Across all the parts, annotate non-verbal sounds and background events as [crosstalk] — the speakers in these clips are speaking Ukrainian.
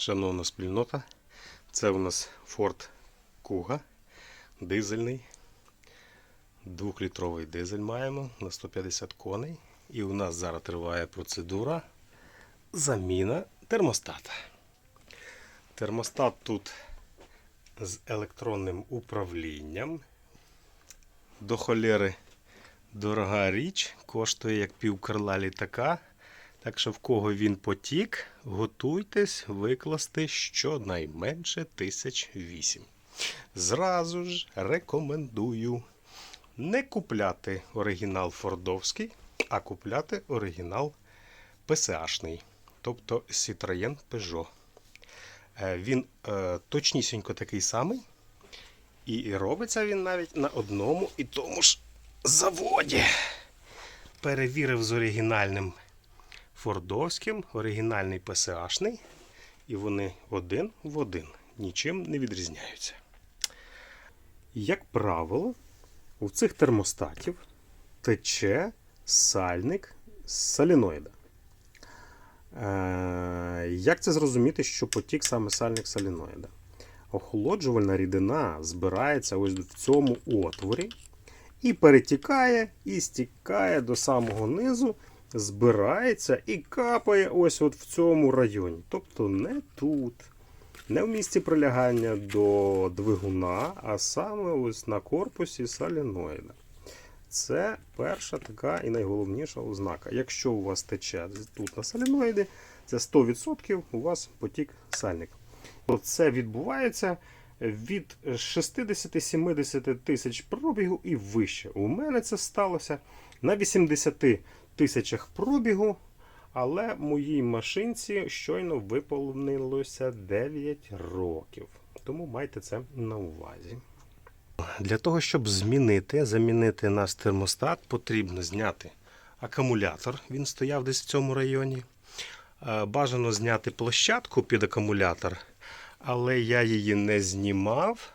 Шановна спільнота, це у нас Ford Kuga, дизельний. Двохлітровий дизель маємо на 150 коней. І у нас зараз триває процедура заміна термостата. Термостат тут з електронним управлінням. До холєри дорога річ, коштує як пів літака. Так що в кого він потік, готуйтесь викласти щонайменше тисяч вісім. Зразу ж рекомендую не купляти оригінал Фордовський, а купляти оригінал ПСАшний, тобто Citroën Peugeot. Е, Він е, точнісінько такий самий. І робиться він навіть на одному і тому ж заводі. Перевірив з оригінальним Фордовським, оригінальний ПСАшний, і вони один в один нічим не відрізняються. Як правило, у цих термостатів тече сальник з соліноїда. Е, як це зрозуміти, що потік саме сальник соліноїда? Охолоджувальна рідина збирається ось в цьому отворі і перетікає, і стікає до самого низу, збирається і капає ось от в цьому районі. Тобто не тут, не в місці прилягання до двигуна, а саме ось на корпусі соліноїда. Це перша така і найголовніша ознака. Якщо у вас тече тут на соліноїді, це 100% у вас потік сальник. Це відбувається від 60-70 тисяч пробігу і вище. У мене це сталося на 80 тисячах пробігу, але моїй машинці щойно виповнилося 9 років. Тому майте це на увазі. Для того, щоб змінити, замінити наш термостат, потрібно зняти акумулятор. Він стояв десь в цьому районі. Е, Бажано зняти площадку під акумулятор, але я її не знімав.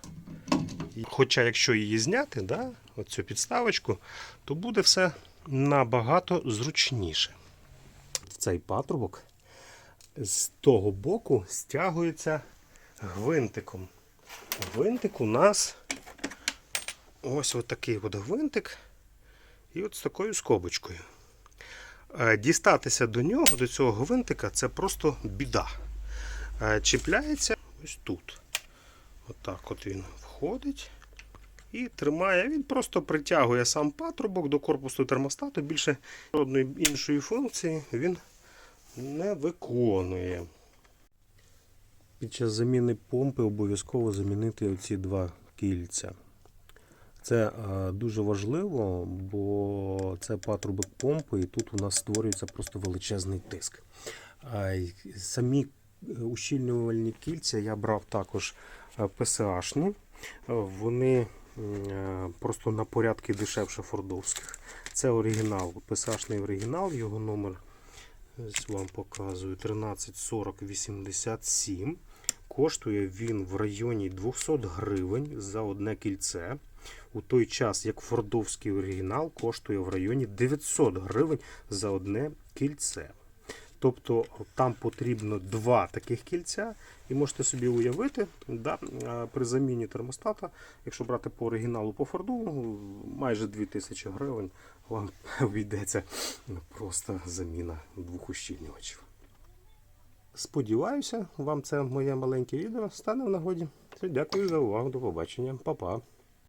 Хоча, якщо її зняти, да, оцю підставочку, то буде все набагато зручніше. Цей патрубок з того боку стягується гвинтиком. Гвинтик у нас ось такий от гвинтик і от з такою скобочкою. Е, Дістатися до нього, до цього гвинтика, це просто біда. Е, Чіпляється ось тут. Отак от він входить і тримає. Він просто притягує сам патрубок до корпусу термостату. Більше жодної іншої функції він не виконує. Під час заміни помпи обов'язково замінити оці два кільця. Це е, дуже важливо, бо це патрубок помпи, і тут у нас створюється просто величезний тиск. Самі е, ущільнювальні кільця я брав також е. Е, Вони просто на порядки дешевше фордовських. Це оригінал, ПСАшний оригінал, його номер ось вам показую 134087. Коштує він в районі 200 гривень за одне кільце. У той час, як фордовський оригінал коштує в районі 900 гривень за одне кільце. Тобто там потрібно два таких кільця, і можете собі уявити, да, при заміні термостата, якщо брати по оригіналу по Форду, майже 2000 гривень вам [laughs] обійдеться просто заміна двох ущільнювачів. Сподіваюся, вам це моє маленьке відео стане в нагоді. Дякую за увагу. До побачення. Па-па.